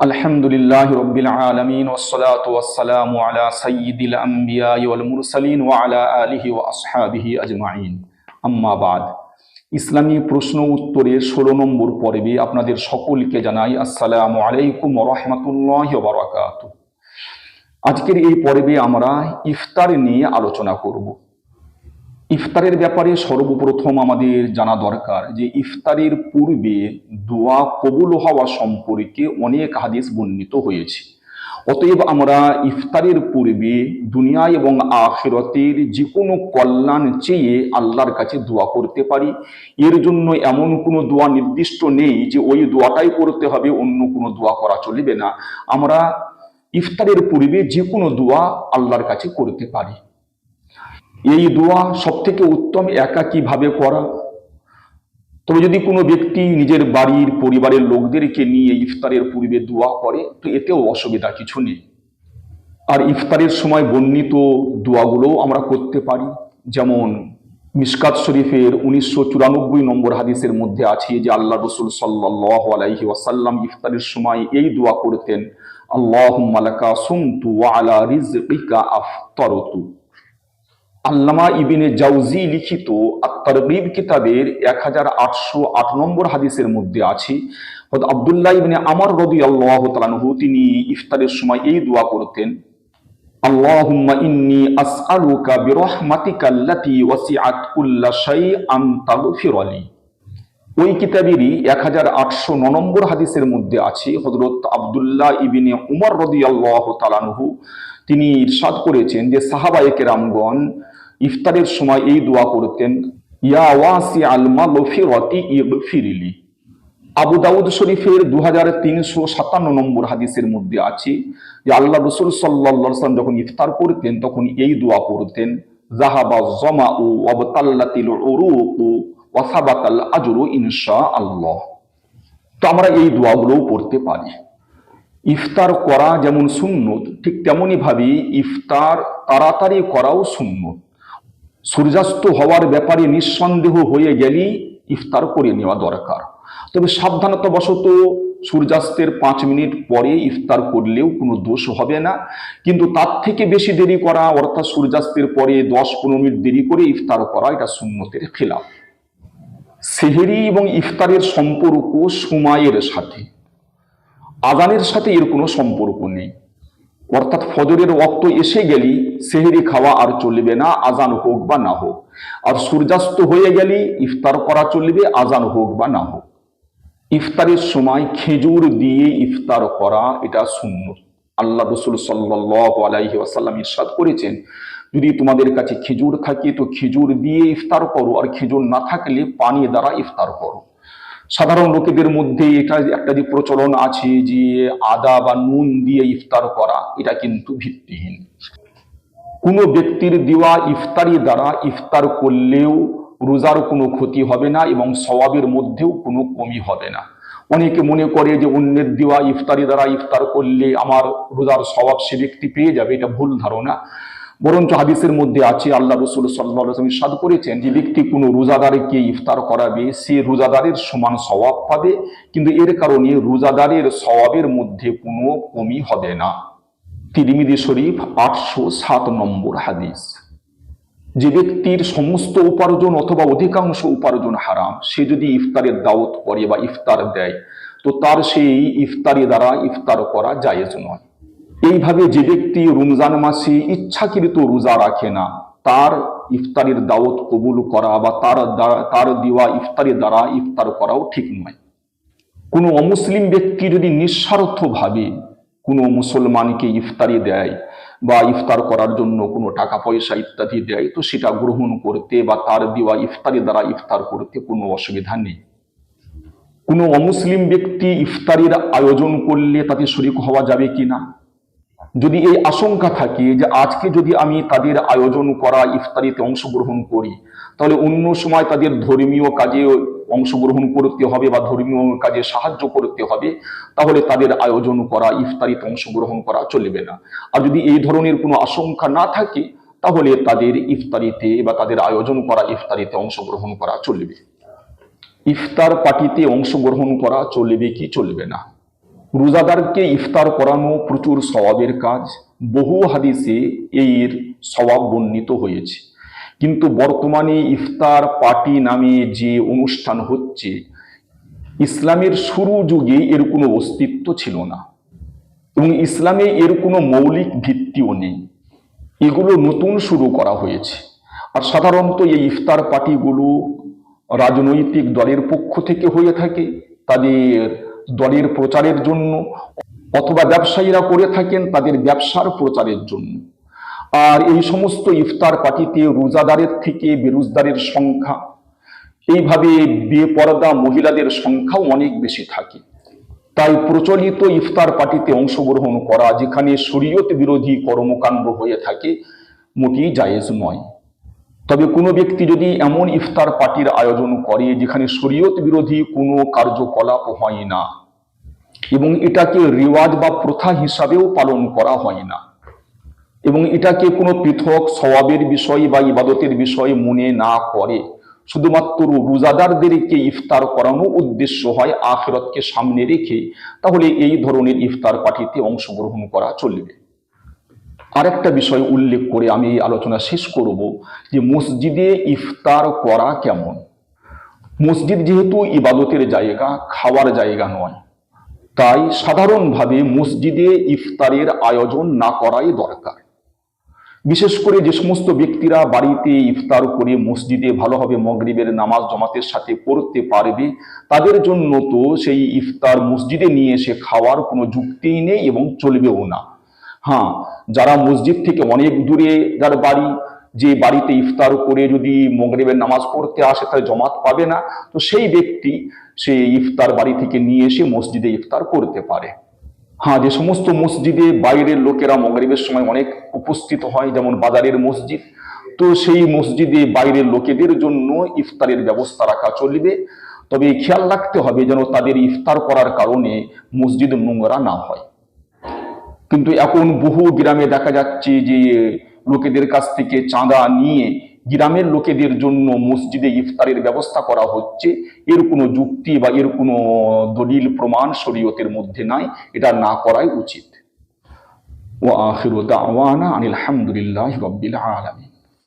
আলহামদুলিল্লাহ রবিল আলমিন ওসলাত ওয়াসালাম আলা সঈদুল আম্বিয়া ওয়াল মুরসালিন ওয়া আলা আলিহি ওয়া আজমাইন। আম্মাবাদ ইসলামী প্রশ্ন উত্তরের ষোলো নম্বর পর্বে আপনাদের সকলকে জানাই আসসালামু আলাইকুম রহমতুল্লাহ বারাকাত আজকের এই পর্বে আমরা ইফতার নিয়ে আলোচনা করব। ইফতারের ব্যাপারে সর্বপ্রথম আমাদের জানা দরকার যে ইফতারের পূর্বে দোয়া কবুল হওয়া সম্পর্কে অনেক হাদিস বর্ণিত হয়েছে। অতএব আমরা ইফতারের পূর্বে দুনিয়া এবং আখিরতের যে কোনো কল্যাণ চেয়ে আল্লাহর কাছে দোয়া করতে পারি। এর জন্য এমন কোনো দোয়া নির্দিষ্ট নেই যে ওই দোয়াটাই করতে হবে, অন্য কোনো দোয়া করা চলবে না। আমরা ইফতারের পূর্বে যে কোনো দোয়া আল্লাহর কাছে করতে পারি। এই দোয়া সব থেকে উত্তম একাকীভাবে করা? তবে যদি কোনো ব্যক্তি নিজের বাড়ির পরিবারের লোকদেরকে নিয়ে ইফতারের পূর্বে দোয়া করে, তো এতেও অসুবিধা কিছু নেই। আর ইফতারের সময় বর্ণিত দোয়াগুলোও আমরা করতে পারি। যেমন মিসকাত শরীফের উনিশশো চুরানব্বই নম্বর হাদিসের মধ্যে আছে যে আল্লাহ রসুল সাল্লাহ আলাইহি ওয়াসাল্লাম ইফতারের সময় এই দোয়া করতেন আল্লাহ মালাকা সুমতু আলা রিজকিকা আফতারতু। আল্লামা ইবিনে জাউজি লিখিত আত্মারবিব কিতাবের এক হাজার আটশো আট নম্বর হাদিসের মধ্যে আছে। আবদুল্লাহ ইবিনে আমার রদি আল্লাহ তালানহু তিনি ইফতারের সময় এই দোয়া করতেন ইন্নি ওই কিতাবেরই এক হাজার আটশো ন নম্বর হাদিসের মধ্যে আছে হজরত আবদুল্লাহ ইবিনে উমর রদি আল্লাহ তালানহু তিনি ইরশাদ করেছেন যে সাহাবায়ে কেরামগণ ইফতারের সময় এই দোয়া করতেন, ইয়া ওয়াসি আল মাগফিরাতি ইগফিরলি। আবু দাউদ শরীফের দু হাজার তিনশো সাতান্ন নম্বর হাদিসের মধ্যে আছে যে আল্লাহ রসুল সাল্লা সাল্লাম যখন ইফতার করতেন, তখন এই দোয়া করতেন জাহাবা জমা ও অবতাল্লাতিল উরুকু ওয়াসাবাতাল আজরু ইনশা আল্লাহ তো আমরা এই দোয়াগুলোও পড়তে পারি। ইফতার করা যেমন সুন্নত, ঠিক তেমনি ভাবে ইফতার তাড়াতাড়ি করাও সুন্নত। সূর্যাস্ত হওয়ার ব্যাপারে নিঃসন্দেহ হয়ে গেলেই ইফতার করে নেওয়া দরকার। তবে সাবধানতা বশত সূর্যাস্তের পাঁচ মিনিট পরে ইফতার করলেও কোনো দোষ হবে না। কিন্তু তার থেকে বেশি দেরি করা, অর্থাৎ সূর্যাস্তের পরে দশ পনেরো মিনিট দেরি করে ইফতার করা, এটা সুন্নতের খেলাফ। সেহেরি এবং ইফতারের সম্পর্ক সময়ের সাথে। আজানের সাথে এর কোনো সম্পর্ক নেই। অর্থাৎ ফজরের রক্ত এসে গেলেই সেহেরি খাওয়া আর চলবে না, আজান হোক বা না হোক। আর সূর্যাস্ত হয়ে গেলেই ইফতার করা চলবে, আজান হোক বা না হোক। ইফতারের সময় খেজুর দিয়ে ইফতার করা, এটা শূন্য আল্লাহ রসুল সাল্লাহ আলাইহি আসাল্লাম ইরশাদ করেছেন, যদি তোমাদের কাছে খেজুর থাকে, তো খেজুর দিয়ে ইফতার করো, আর খেজুর না থাকলে পানি দ্বারা ইফতার করো। সাধারণ লোকেদের মধ্যে এটা একটা যে প্রচলন আছে যে আদা বা নুন দিয়ে ইফতার করা, এটা কিন্তু ভিত্তিহীন। কোনো ব্যক্তির দেওয়া ইফতারি দ্বারা ইফতার করলেও রোজার কোনো ক্ষতি হবে না এবং সওয়াবের মধ্যেও কোনো কমি হবে না। অনেকে মনে করে যে অন্যের দেওয়া ইফতারি দ্বারা ইফতার করলে আমার রোজার স্বভাব সে ব্যক্তি পেয়ে যাবে, এটা ভুল ধারণা। বরঞ্চ হাদিসের মধ্যে আছে, আল্লাহ রসুল সাল্লাহ সাদ করেছেন যে ব্যক্তি কোনো রোজাদারকে ইফতার করাবে, সে রোজাদারের সমান স্বভাব পাবে, কিন্তু এর কারণে রোজাদারের স্বভাবের মধ্যে কোনো কমি হবে না। তিরিমিদি শরীফ আটশো সাত নম্বর হাদিস। যে ব্যক্তির সমস্ত উপার্জন অথবা অধিকাংশ উপার্জন হারাম, সে যদি ইফতারের দাওয়াত করে বা ইফতার দেয়, তো তার সেই ইফতারি দ্বারা ইফতার করা জায়েজ নয়। এইভাবে যে ব্যক্তি রমজান মাসে ইচ্ছাকৃত রোজা রাখে না, তার ইফতারির দাওয়াত কবুল করা বা তার তার দেওয়া ইফতারি দ্বারা ইফতার করাও ঠিক নয়। কোনো অমুসলিম ব্যক্তি যদি নিঃস্বার্থভাবে কোনো মুসলমানকে ইফতারি দেয় বা ইফতার করার জন্য কোনো টাকা পয়সা ইত্যাদি দেয়, তো সেটা গ্রহণ করতে বা তার দেওয়া ইফতারি দ্বারা ইফতার করতে কোনো অসুবিধা নেই। কোনো অমুসলিম ব্যক্তি ইফতারির আয়োজন করলে তাতে শরিক হওয়া যাবে কি না? যদি এই আশঙ্কা থাকে যে আজকে যদি আমি তাদের আয়োজন করা ইফতারিতে অংশগ্রহণ করি, তাহলে অন্য সময় তাদের ধর্মীয় কাজে অংশগ্রহণ করতে হবে বা ধর্মীয় কাজে সাহায্য করতে হবে, তাহলে তাদের আয়োজন করা, ইফতারিতে অংশগ্রহণ করা চলবে না। আর যদি এই ধরনের কোনো আশঙ্কা না থাকে, তাহলে তাদের ইফতারিতে বা তাদের আয়োজন করা ইফতারিতে অংশগ্রহণ করা চলবে। ইফতার পার্টিতে অংশগ্রহণ করা চলবে কি চলবে না? রোজাদারকে ইফতার করানো প্রচুর স্বভাবের কাজ, বহু হাদিসে এর স্বভাব বর্ণিত হয়েছে। কিন্তু বর্তমানে ইফতার পার্টি নামে যে অনুষ্ঠান হচ্ছে, ইসলামের শুরু যুগে এর কোনো অস্তিত্ব ছিল না এবং ইসলামে এর কোনো মৌলিক ভিত্তিও নেই। এগুলো নতুন শুরু করা হয়েছে। আর সাধারণত এই ইফতার পার্টিগুলো রাজনৈতিক দলের পক্ষ থেকে হয়ে থাকে, তাদের দলের প্রচারের জন্য অথবা ব্যবসায়ীরা করে থাকেন তাদের ব্যবসার প্রচারের জন্য। আর এই সমস্ত ইফতার পার্টিতে রোজাদারের থেকে বেরোজদারের সংখ্যা, এইভাবে বেপরদা মহিলাদের সংখ্যাও অনেক বেশি থাকে। তাই প্রচলিত ইফতার পার্টিতে অংশগ্রহণ করা, যেখানে শরীয়ত বিরোধী কর্মকাণ্ড হয়ে থাকে, মোটেই জায়েজ নয়। তবে কোনো ব্যক্তি যদি এমন ইফতার পার্টির আয়োজন করে যেখানে শরীয়ত বিরোধী কোনো কার্যকলাপ হয় না এবং এটাকে রেওয়াজ বা প্রথা হিসাবেও পালন করা হয় না এবং এটাকে কোনো পৃথক সওয়াবের বিষয় বা ইবাদতের বিষয় মনে না করে, শুধুমাত্র রোজাদারদেরকে ইফতার করানো উদ্দেশ্য হয় আখেরতকে সামনে রেখে, তাহলে এই ধরনের ইফতার পার্টিতে অংশগ্রহণ করা চলবে। আরেকটা বিষয় উল্লেখ করে আমি এই আলোচনা শেষ করব যে মসজিদে ইফতার করা কেমন? মসজিদ যেহেতু ইবাদতের জায়গা, খাওয়ার জায়গা নয়, তাই সাধারণভাবে মসজিদে ইফতারের আয়োজন না করাই দরকার। বিশেষ করে যে সমস্ত ব্যক্তিরা বাড়িতে ইফতার করে মসজিদে ভালোভাবে মগরিবের নামাজ জমাতের সাথে পড়তে পারবে, তাদের জন্য তো সেই ইফতার মসজিদে নিয়ে এসে খাওয়ার কোনো যুক্তিই নেই এবং চলবেও না। হ্যাঁ যারা মসজিদ থেকে অনেক দূরে যার বাড়ি, যে বাড়িতে ইফতার করে যদি মগরিবের নামাজ পড়তে আসে, তাহলে জমাত পাবে না। তো সেই ব্যক্তি সে ইফতার বাড়ি থেকে নিয়ে এসে মসজিদে ইফতার করতে পারে। হ্যাঁ যে সমস্ত মসজিদে বাইরের লোকেরা মগরিবের সময় অনেক উপস্থিত হয়, যেমন বাজারের মসজিদ। তো সেই মসজিদে বাইরের লোকেদের জন্য ইফতারের ব্যবস্থা রাখা চলবে। তবে খেয়াল রাখতে হবে যেন তাদের ইফতার করার কারণে মসজিদ নোংরা না হয়। কিন্তু এখন বহু গ্রামে দেখা যাচ্ছে যে, লোকেদের কাছ থেকে চাঁদা নিয়ে গ্রামের লোকেদের জন্য মসজিদে ইফতারের ব্যবস্থা করা হচ্ছে। এর কোনো যুক্তি বা এর কোনো দলিল, প্রমাণ শরীয়তের মধ্যে নাই। এটা না করাই উচিত। ও আখির দাওয়ানা আনিল আলহামদুলিল্লাহ রব্বিল আলামিন।